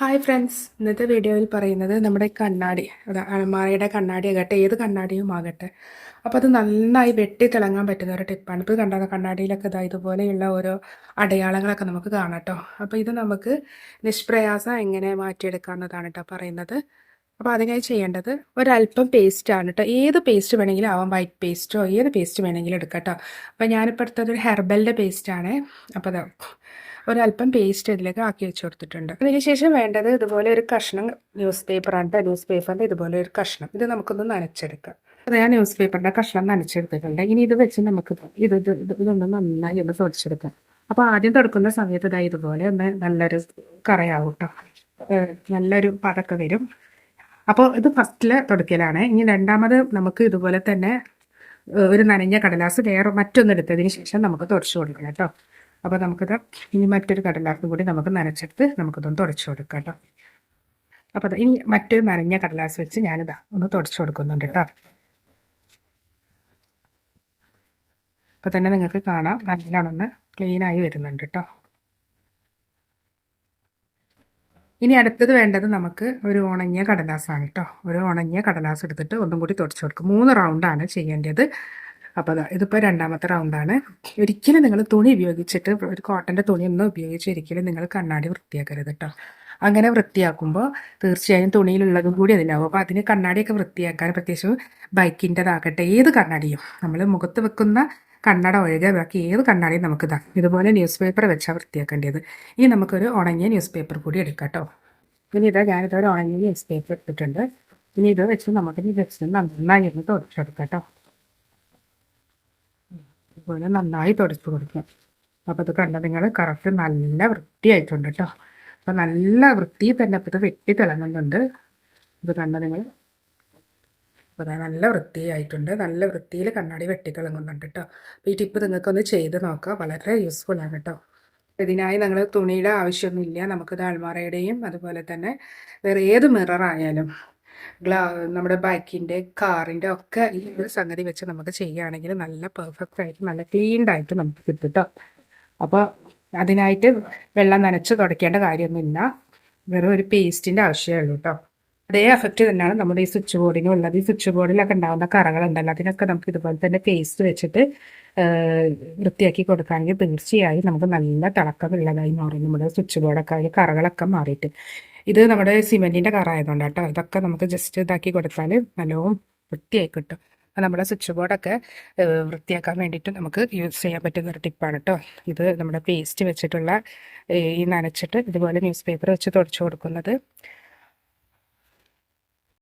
Hi friends ഇന്നത്തെ വീഡിയോയിൽ പറയുന്നത് നമ്മുടെ കണ്ണാടി. അത് അലമാരയുടെ കണ്ണാടി ആകട്ടെ ഏത് കണ്ണാടിയും ആകട്ടെ. അപ്പോൾ അത് നന്നായി വെട്ടി തിളങ്ങാൻ പറ്റുന്ന ഒരു ടിപ്പാണ് ഇപ്പോൾ കണ്ടാൽ കണ്ണാടിയിലൊക്കെ ഇതാ ഇതുപോലെയുള്ള ഓരോ അടയാളങ്ങളൊക്കെ നമുക്ക് കാണാം കേട്ടോ. അപ്പോൾ ഇത് നമുക്ക് നിഷ്പ്രയാസം എങ്ങനെ മാറ്റിയെടുക്കാമെന്നതാണ് കേട്ടോ പറയുന്നത്. അപ്പോൾ അതിനായി ചെയ്യേണ്ടത് ഒരല്പം പേസ്റ്റാണ് കേട്ടോ. ഏത് പേസ്റ്റ് വേണമെങ്കിലും ആവാം. വൈറ്റ് പേസ്റ്റോ ഏത് പേസ്റ്റ് വേണമെങ്കിലും എടുക്കാം കേട്ടോ. അപ്പോൾ ഞാനിപ്പോൾ എടുത്തത് ഒരു ഹെർബലിന്റെ പേസ്റ്റാണ് അപ്പോൾ അത് ഒരല്പം പേസ്റ്റ് ഇതിലേക്ക് ആക്കി വെച്ച് കൊടുത്തിട്ടുണ്ട് അതിനുശേഷം വേണ്ടത് ഇതുപോലെ ഒരു കഷ്ണം ന്യൂസ് പേപ്പറാണ് ന്യൂസ് പേപ്പറിന്റെ ഇതുപോലെ ഒരു കഷ്ണം. ഇത് നമുക്കൊന്ന് നനച്ചെടുക്കാം. ഞാൻ ന്യൂസ് പേപ്പറിന്റെ കഷ്ണം നനച്ചെടുത്തിട്ടുണ്ട്. ഇനി ഇത് വെച്ച് നമുക്ക് ഇത് ഇത് ഇത് ഇതൊന്ന് നന്നായി ഒന്ന് തുടച്ചെടുക്കാം. അപ്പോൾ ആദ്യം തുടക്കുന്ന സമയത്ത് ഇതാ ഇതുപോലെ ഒന്ന് നല്ലൊരു കറയാവും കേട്ടോ നല്ലൊരു പതൊക്കെ വരും. അപ്പോൾ ഇത് ഫസ്റ്റിലെ തുടക്കലാണ്. ഇനി രണ്ടാമത് നമുക്ക് ഇതുപോലെ തന്നെ ഒരു നനഞ്ഞ കടലാസ് വേറെ മറ്റൊന്ന് എടുത്തതിന് ശേഷം നമുക്ക് തുടച്ചു കൊടുക്കണം കേട്ടോ അപ്പോൾ നമുക്കിത് ഇനി മറ്റൊരു കടലാസ് കൂടി നമുക്ക് നനച്ചെടുത്ത് നമുക്കിതൊന്ന് തുടച്ചു കൊടുക്കാം കേട്ടോ. അപ്പോൾ ഇനി മറ്റൊരു നനഞ്ഞ കടലാസ് വെച്ച് ഞാനിതാ ഒന്ന് തുടച്ചു കൊടുക്കുന്നുണ്ട് കേട്ടോ. അപ്പോൾ തന്നെ നിങ്ങൾക്ക് കാണാം നല്ലോണമെന്ന് ക്ലീനായി വരുന്നുണ്ട് കേട്ടോ. ഇനി അടുത്തത് വേണ്ടത് നമുക്ക് ഒരു ഉണങ്ങിയ കടലാസാണ് കേട്ടോ. ഒരു ഉണങ്ങിയ കടലാസ് എടുത്തിട്ട് ഒന്നും കൂടി തുടച്ചു കൊടുക്കും. മൂന്ന് റൗണ്ടാണ് ചെയ്യേണ്ടത്. അപ്പോൾ അതാ ഇതിപ്പോൾ രണ്ടാമത്തെ റൗണ്ടാണ് ഒരിക്കലും നിങ്ങൾ തുണി ഉപയോഗിച്ചിട്ട് ഒരു കോട്ടന്റെ തുണിയൊന്നും ഉപയോഗിച്ച് ഒരിക്കലും നിങ്ങൾ കണ്ണാടി വൃത്തിയാക്കരുത് കേട്ടോ അങ്ങനെ വൃത്തിയാക്കുമ്പോൾ തീർച്ചയായും തുണിയിലുള്ളതും കൂടി അതിലാവും അപ്പോൾ അതിന് കണ്ണാടിയൊക്കെ വൃത്തിയാക്കാൻ പ്രത്യേകിച്ച് ബൈക്കിന്റെതാകട്ടെ ഏത് കണ്ണാടിയും നമ്മൾ മുഖത്ത് വെക്കുന്ന കണ്ണട ഒഴികെ ബാക്കി ഏത് കണ്ണാടിയും നമുക്ക് ഇതാ ഇതുപോലെ ന്യൂസ് പേപ്പർ വെച്ചാൽ വൃത്തിയാക്കേണ്ടത്. ഇനി നമുക്കൊരു ഉണങ്ങിയ ന്യൂസ് പേപ്പർ കൂടി എടുക്കാം കേട്ടോ ഇനി ഇതാ ഞാനിതൊരു ഉണങ്ങിയ ന്യൂസ് പേപ്പർ എടുത്തിട്ടുണ്ട്. ഇനി ഇത് വെച്ച് നമുക്ക് ജസ്റ്റ് നന്നായി ഒന്ന് തുടച്ചെടുക്കാം കേട്ടോ ഇതുപോലെ നന്നായി തുടച്ച് കൊടുക്കും. അപ്പോൾ ഇത് കണ്ട? നിങ്ങൾ കറക്റ്റ് നല്ല വൃത്തിയായിട്ടുണ്ട് കേട്ടോ അപ്പോൾ നല്ല വൃത്തിയിൽ തന്നെ അപ്പോൾ ഇത് വെട്ടി തിളങ്ങുന്നുണ്ട്. ഇത് കണ്ട നിങ്ങൾ? അപ്പോൾ അത് നല്ല വൃത്തിയായിട്ടുണ്ട്. നല്ല വൃത്തിയിൽ കണ്ണാടി വെട്ടി തിളങ്ങുന്നുണ്ട് കേട്ടോ അപ്പോൾ ഈ ടിപ്പ് നിങ്ങൾക്കൊന്ന് ചെയ്ത് നോക്കുക വളരെ യൂസ്ഫുൾ ആണ് കേട്ടോ ഇതിനായി നിങ്ങൾ തുണിയുടെ ആവശ്യമൊന്നുമില്ല. നമുക്കിത് അൾമാറയുടെയും അതുപോലെ തന്നെ വേറെ ഏത് മിറർ ആയാലും. ഗ്ലാ നമ്മുടെ ബൈക്കിന്റെ കാറിന്റെ ഒക്കെ ഈ ഒരു സംഗതി വെച്ച് നമുക്ക് ചെയ്യുകയാണെങ്കിൽ നല്ല പെർഫെക്റ്റ് ആയിട്ട് നല്ല ക്ലീൻഡ് ആയിട്ട് നമുക്ക് കിട്ടും കേട്ടോ അപ്പോൾ അതിനായിട്ട് വെള്ളം നനച്ച് തുടയ്ക്കേണ്ട കാര്യമൊന്നുമില്ല. വെറും ഒരു പേസ്റ്റിന്റെ ആവശ്യമേ ഉള്ളൂ കേട്ടോ അതേ എഫക്റ്റ് തന്നെയാണ് നമ്മുടെ ഈ സ്വിച്ച് ബോർഡിനും ഉള്ളത്. ഈ സ്വിച്ച് ബോർഡിലൊക്കെ ഉണ്ടാകുന്ന കറകളുണ്ടല്ലോ അതിനൊക്കെ നമുക്ക് ഇതുപോലെ തന്നെ പേസ്റ്റ് വെച്ചിട്ട് വൃത്തിയാക്കി കൊടുക്കുകയാണെങ്കിൽ തീർച്ചയായും നമുക്ക് നല്ല തിളക്കമുള്ളതായി മാറും നമ്മുടെ സ്വിച്ച് ബോർഡൊക്കെ അതിൽ കറകളൊക്കെ മാറിയിട്ട്. ഇത് നമ്മുടെ സിമെന്റിന്റെ കറായതുകൊണ്ട് കേട്ടോ. ഇതൊക്കെ നമുക്ക് ജസ്റ്റ് ഇതാക്കി കൊടുത്താൽ നല്ലോണം വൃത്തിയായി കിട്ടും. അപ്പോൾ നമ്മുടെ സ്വിച്ച് ബോർഡൊക്കെ വൃത്തിയാക്കാൻ വേണ്ടിയിട്ട് നമുക്ക് യൂസ് ചെയ്യാൻ പറ്റുന്ന ഒരു ടിപ്പാണ് കേട്ടോ. ഇത് നമ്മുടെ പേസ്റ്റ് വെച്ചിട്ടുള്ള ഈ നനച്ചിട്ട് ഇതുപോലെ ന്യൂസ് പേപ്പർ വെച്ച് തുടച്ചു കൊടുക്കുന്നത്.